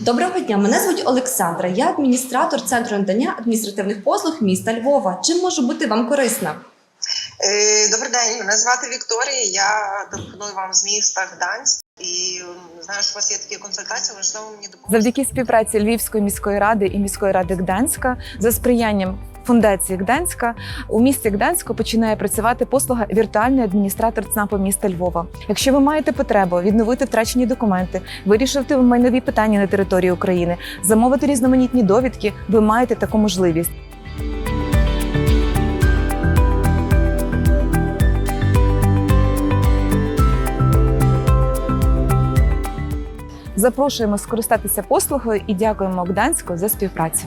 Доброго дня, мене звуть Олександра. Я адміністратор центру надання адміністративних послуг міста Львова. Чим можу бути вам корисна? Е, Добрий день, мене звати Вікторія. Я телефоную вам з міста Гданськ і знаю, що у вас є такі консультації. Можливо, мені допомогти. Завдяки співпраці Львівської міської ради і міської ради Гданська за сприянням фундації Гданська у місті Гданську починає працювати послуга віртуальний адміністратор ЦНАПу міста Львова. Якщо ви маєте потребу відновити втрачені документи, вирішити майнові питання на території України, замовити різноманітні довідки, ви маєте таку можливість. Запрошуємо скористатися послугою і дякуємо Гданську за співпрацю.